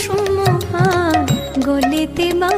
কুসুম গলিতে মা